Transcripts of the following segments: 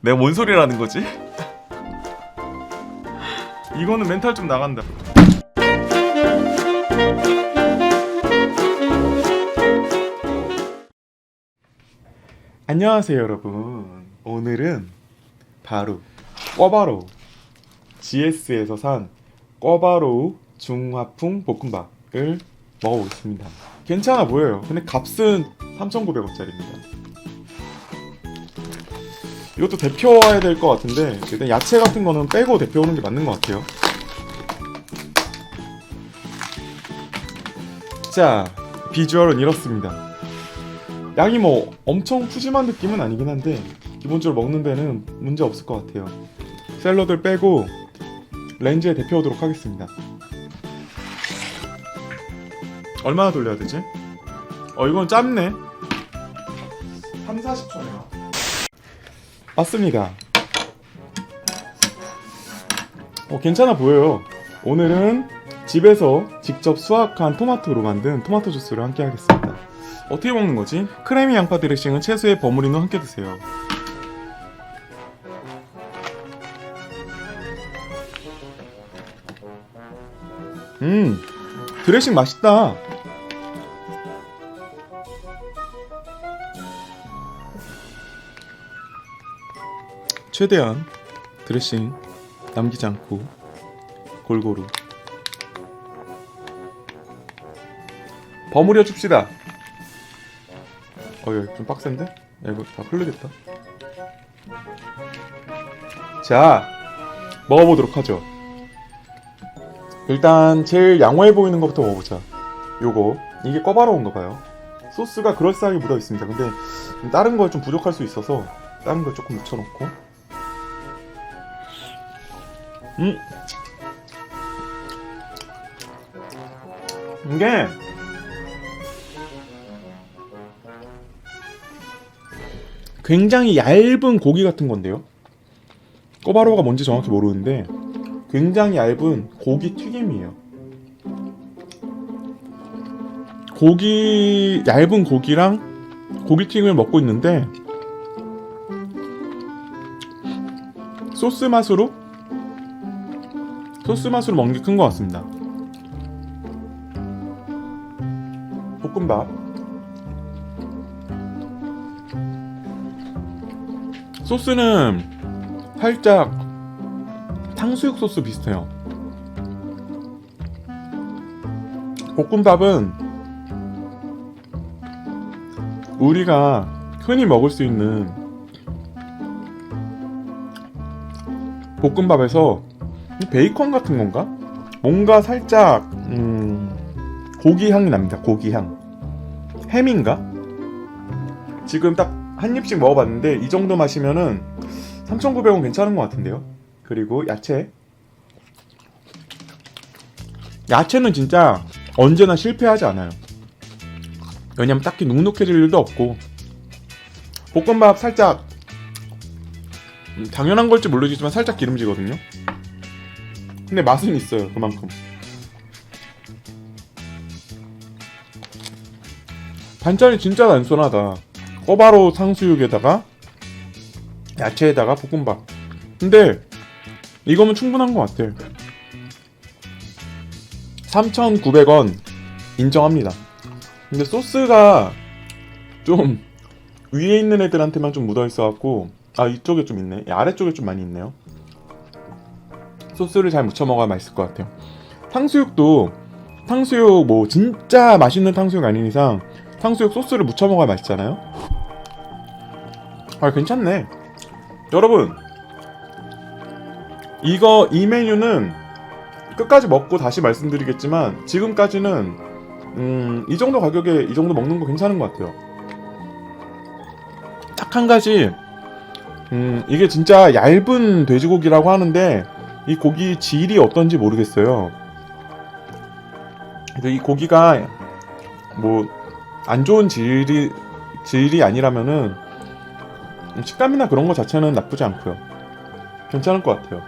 내가 뭔 소리라는 거지? 이거는 멘탈 좀 나간다. 안녕하세요 여러분. 오늘은 바로 꿔바로우 GS에서 산 꿔바로우 중화풍 볶음밥을 먹어보겠습니다. 괜찮아 보여요. 근데 값은 3,900원짜리입니다. 이것도 데펴와야 될 것 같은데 일단 야채 같은 거는 빼고 데펴오는 게 맞는 것 같아요. 자, 비주얼은 이렇습니다. 양이 뭐 엄청 푸짐한 느낌은 아니긴 한데 기본적으로 먹는 데는 문제 없을 것 같아요. 샐러드를 빼고 렌즈에 데펴오도록 하겠습니다. 얼마나 돌려야 되지? 어 이건 짧네. 3, 40초네요. 맞습니다. 어, 괜찮아 보여요. 오늘은 집에서 직접 수확한 토마토로 만든 토마토 주스를 함께 하겠습니다. 어떻게 먹는 거지? 크래미 양파 드레싱은 채소에 버무린 후 함께 드세요. 음, 드레싱 맛있다. 최대한 드레싱 남기지 않고 골고루 버무려 줍시다. 어, 여기 좀 빡센데? 야, 이거 다 흐르겠다. 자, 먹어보도록 하죠. 일단 제일 양호해 보이는 것부터 먹어보자. 요거 이게 꿔바로운가 봐요. 소스가 그럴싸하게 묻어 있습니다. 근데 다른 거에 좀 부족할 수 있어서 다른 걸 조금 묻혀놓고. 음. 이게 굉장히 얇은 고기 같은 건데요. 꼬바로우가 뭔지 정확히 모르는데 굉장히 얇은 고기 튀김이에요. 고기 얇은 고기랑 고기 튀김을 먹고 있는데 소스 맛으로 소스 맛으로 먹는 게 큰 것 같습니다. 볶음밥 소스는 살짝 탕수육 소스 비슷해요. 볶음밥은 우리가 흔히 먹을 수 있는 볶음밥에서 이 베이컨 같은 건가? 뭔가 살짝 음, 고기 향이 납니다. 고기 향. 햄인가? 지금 딱 한 입씩 먹어봤는데 이 정도 마시면은 3,900원 괜찮은 것 같은데요. 그리고 야채. 야채는 진짜 언제나 실패하지 않아요. 왜냐면 딱히 눅눅해질 일도 없고 볶음밥 살짝 음, 당연한 걸지 모르겠지만 살짝 기름지거든요. 근데 맛은 있어요 그만큼. 반찬이 진짜 단순하다. 꼬바로 탕수육에다가 야채에다가 볶음밥. 근데 이거면 충분한 것 같아. 3,900원 인정합니다. 근데 소스가 좀 위에 있는 애들한테만 좀 묻어 있어 갖고 아 이쪽에 좀 있네. 아래쪽에 좀 많이 있네요. 소스를 잘 묻혀 먹어야 맛있을 것 같아요. 탕수육도 탕수육 뭐 진짜 맛있는 탕수육 아닌 이상 탕수육 소스를 묻혀 먹어야 맛있잖아요. 아 괜찮네. 여러분 이거 이 메뉴는 끝까지 먹고 다시 말씀드리겠지만 지금까지는 음, 이 정도 가격에 이 정도 먹는 거 괜찮은 것 같아요. 딱 한 가지 음, 이게 진짜 얇은 돼지고기라고 하는데 이 고기 질이 어떤지 모르겠어요. 그래서 이 고기가 뭐 안 좋은 질이 질이 아니라면은 식감이나 그런 거 자체는 나쁘지 않고요. 괜찮을 것 같아요.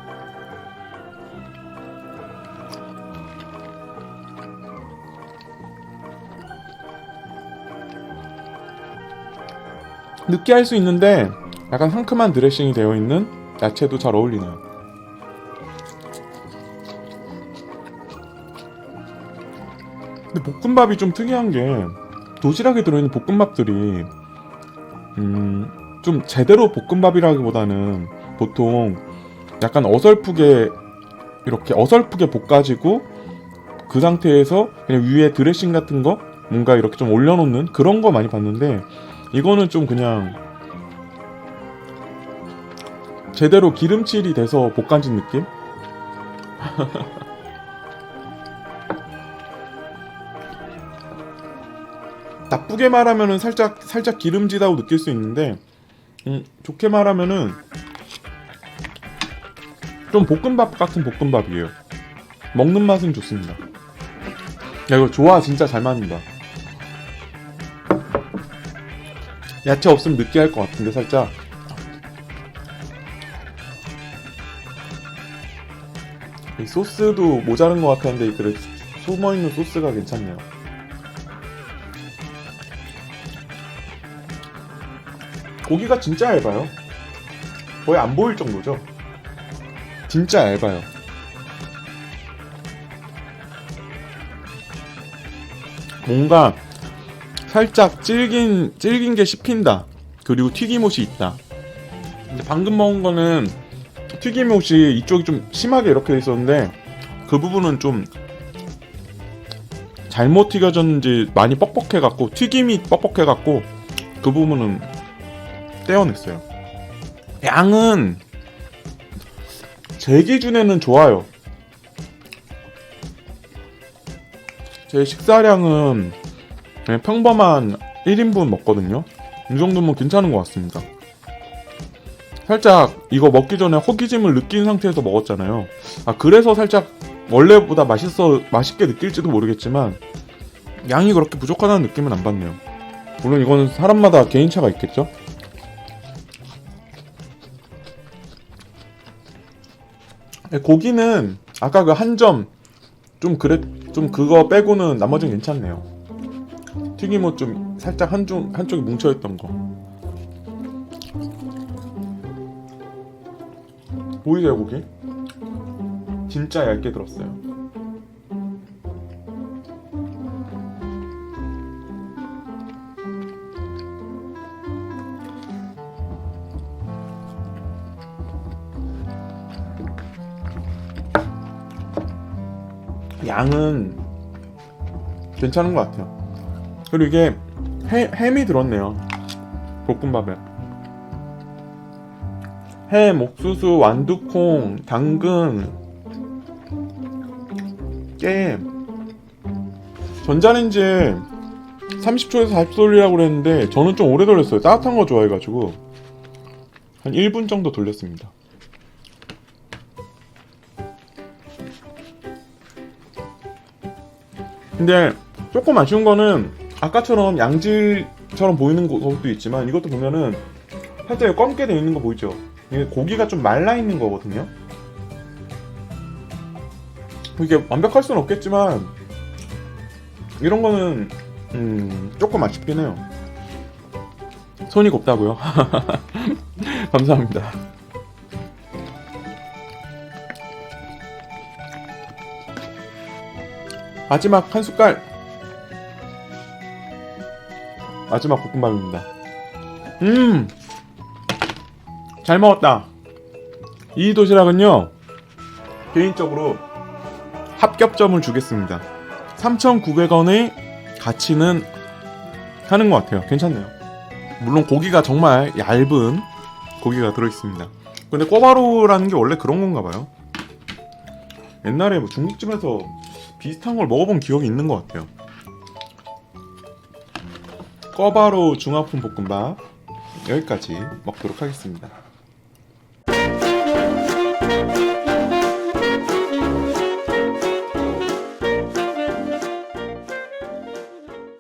느끼할 수 있는데 약간 상큼한 드레싱이 되어 있는 야채도 잘 어울리네요. 볶음밥이 좀 특이한 게 도시락에 들어있는 볶음밥들이 음, 좀 제대로 볶음밥이라기보다는 보통 약간 어설프게 이렇게 어설프게 볶아지고 그 상태에서 그냥 위에 드레싱 같은 거 뭔가 이렇게 좀 올려놓는 그런 거 많이 봤는데 이거는 좀 그냥 제대로 기름칠이 돼서 볶아진 느낌? 나쁘게 말하면은 살짝 살짝 기름지다고 느낄 수 있는데 음, 좋게 말하면은 좀 볶음밥 같은 볶음밥이에요. 먹는 맛은 좋습니다. 야 이거 좋아 진짜 잘 맞는다. 야채 없으면 느끼할 것 같은데 살짝. 이 소스도 모자른 것 같았는데 그래 숨어 있는 소스가 괜찮네요. 고기가 진짜 얇아요. 거의 안 보일 정도죠. 진짜 얇아요. 뭔가 살짝 질긴 질긴 게 씹힌다. 그리고 튀김옷이 있다. 근데 방금 먹은 거는 튀김옷이 이쪽이 좀 심하게 이렇게 돼 있었는데 그 부분은 좀 잘못 튀겨졌는지 많이 뻑뻑해 갖고 튀김이 뻑뻑해 갖고 그 부분은 떼어냈어요. 양은 제 기준에는 좋아요. 제 식사량은 평범한 1인분 먹거든요. 이 정도면 괜찮은 것 같습니다. 살짝 이거 먹기 전에 허기짐을 느낀 상태에서 먹었잖아요. 아 그래서 살짝 원래보다 맛있어 맛있게 느낄지도 모르겠지만 양이 그렇게 부족하다는 느낌은 안 받네요. 물론 이거는 사람마다 개인차가 있겠죠. 고기는 아까 그 한 점 좀 그래 좀 그거 빼고는 나머지는 괜찮네요. 튀김옷 좀 살짝 한쪽 한쪽이 뭉쳐있던 거. 보이세요 고기? 진짜 얇게 들었어요. 양은 괜찮은 것 같아요. 그리고 이게 해, 햄이 들었네요. 볶음밥에. 햄, 옥수수, 완두콩, 당근, 깨. 전자레인지에 30초에서 40초 돌리라고 그랬는데 저는 좀 오래 돌렸어요. 따뜻한 거 좋아해가지고 한 1분 정도 돌렸습니다. 근데 조금 아쉬운 거는 아까처럼 양질처럼 보이는 것도 있지만 이것도 보면은 살짝 검게 돼 있는 거 보이죠? 이게 고기가 좀 말라 있는 거거든요. 이게 완벽할 수는 없겠지만 이런 거는 음, 조금 아쉽긴 해요. 손이 곱다고요? 감사합니다. 마지막 한 숟갈. 마지막 볶음밥입니다. 음, 잘 먹었다. 이 도시락은요, 개인적으로 합격점을 주겠습니다. 3,900원의 가치는 하는 것 같아요. 괜찮네요. 물론 고기가 정말 얇은 고기가 들어있습니다. 근데 꼬바로우라는 게 원래 그런 건가 봐요. 옛날에 뭐 중국집에서 비슷한 걸 먹어본 기억이 있는 것 같아요. 꺼바로 중화품 볶음밥 여기까지 먹도록 하겠습니다.